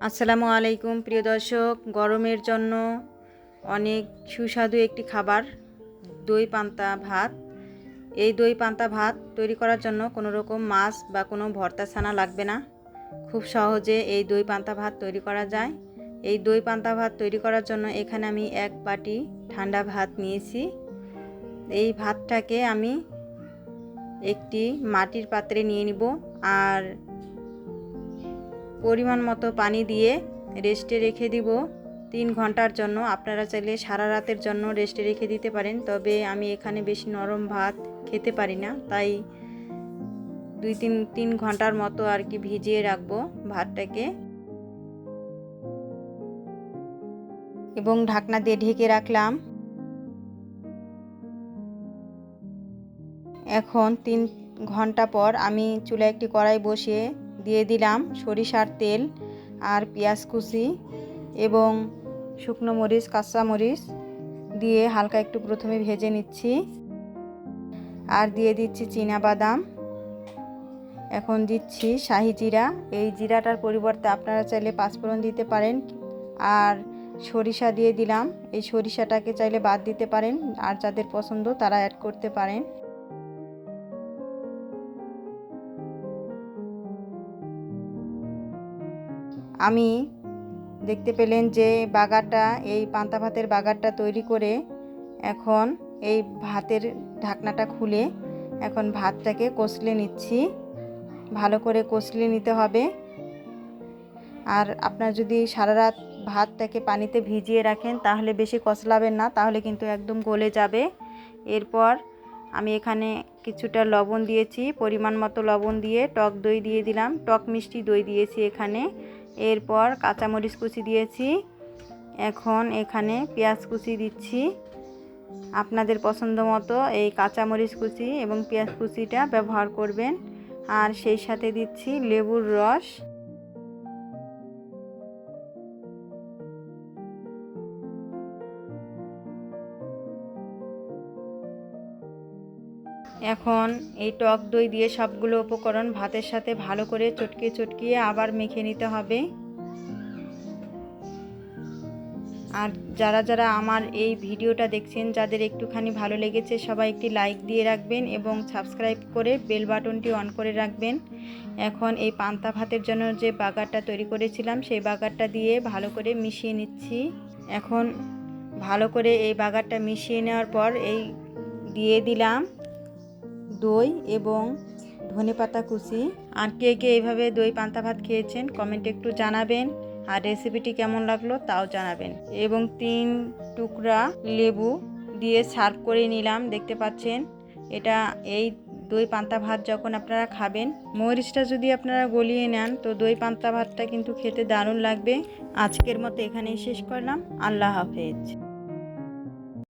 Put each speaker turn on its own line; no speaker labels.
আসসালামু আলাইকুম, প্রিয় দর্শক। গরমের জন্য অনেক সুস্বাদু একটি খাবার, দই পান্তা ভাত। এই দই পান্তা ভাত তৈরি করার জন্য কোনো রকম মাছ বা কোনো ভর্তা ছানা লাগবে না। খুব সহজে এই দই পান্তা ভাত তৈরি করা যায়। এই দই পান্তা ভাত তৈরি করার জন্য এখানে আমি এক বাটি ঠান্ডা ভাত নিয়েছি। এই ভাতটাকে আমি একটি মাটির পাত্রে নিয়ে নিব। আর পরিমাণ মতো পানি দিয়ে রেস্টে রেখে দিব। তিন ঘণ্টার জন্য। আপনারা চাইলে সারা রাতের জন্য রেস্টে রেখে দিতে পারেন। তবে আমি এখানে বেশি নরম ভাত খেতে পারি না। তাই দুই তিন তিন ঘণ্টার মতো আর কি ভিজিয়ে রাখব ভাতটাকে। এবং ঢাকনা দিয়ে ঢেকে রাখলাম। এখন তিন ঘণ্টা পর আমি চুলায় একটি কড়াই বসিয়ে দিয়ে দিলাম সরিষার তেল আর পেঁয়াজ কুচি এবং শুকনো মরিচ, কাঁচা মরিচ দিয়ে হালকা একটু প্রথমে ভেজে নিচ্ছি। আর দিয়ে দিচ্ছি বাদাম এখন দিচ্ছি শাহি জিরা। এই জিরাটার পরিবর্তে আপনারা চাইলে পাঁচফোড়ন দিতে পারেন আর সরিষা দিয়ে দিলাম। এই সরিষাটাকে চাইলে বাদ দিতে পারেন আর যাদের পছন্দ তারা অ্যাড করতে পারেন। আমি দেখতে পেলেন যে বাগারটা, এই পান্তা ভাতের বাগারটা তৈরি করে এখন এই ভাতের ঢাকনাটা খুলে এখন ভাতটাকে কষলে নিচ্ছি। ভালো করে কষলে নিতে হবে। আর আপনার যদি সারা রাত ভাতটাকে পানিতে ভিজিয়ে রাখেন, তাহলে বেশি কষলাবেন না, তাহলে কিন্তু একদম গলে যাবে। এরপর আমি এখানে কিছুটা লবণ দিয়েছি, পরিমাণ মতো লবণ দিয়ে টক দই দিয়ে দিলাম। টক মিষ্টি দই দিয়েছি এখানে। এরপর কাঁচামরিচ কুচি দিয়েছি। এখন এখানে পেঁয়াজ কুচি দিচ্ছি। আপনাদের পছন্দ মতো এই কাঁচামরিচ কুচি এবং পেঁয়াজ কুচিটা ব্যবহার করবেন। আর সেই সাথে দিচ্ছি লেবুর রস। এখন এই টক দই দিয়ে সবগুলো উপকরণ ভাতের সাথে ভালো করে চটকিয়ে চটকিয়ে আবার মেখে নিতে হবে। আর যারা যারা আমার এই ভিডিওটা দেখছেন, যাদের একটুখানি ভালো লেগেছে, সবাই একটি লাইক দিয়ে রাখবেন এবং সাবস্ক্রাইব করে বেল বাটনটি অন করে রাখবেন। এখন এই পান্তা ভাতের জন্য যে বাগারটা তৈরি করেছিলাম, সেই বাগারটা দিয়ে ভালো করে মিশিয়ে নিচ্ছি। এখন ভালো করে এই বাগারটা মিশিয়ে নেওয়ার পর এই দিয়ে দিলাম। দই এবং ধনে পাতা কুচি। আর কে কে এইভাবে দই পান্তা ভাত খেয়েছেন কমেন্টে একটু জানাবেন। আর রেসিপিটি কেমন লাগল তাও জানাবেন। এবং তিন টুকরা লেবু দিয়ে সার্ভ করে নিলাম, দেখতে পাচ্ছেন? এটা এই দই পান্তা ভাত যখন আপনারা খাবেন, মরিচটা যদি আপনারা গলিয়ে নেন, তো দই পান্তা ভাতটা কিন্তু খেতে দারুণ লাগবে। আজকের মতো এখানেই শেষ করলাম। আল্লাহ হাফেজ।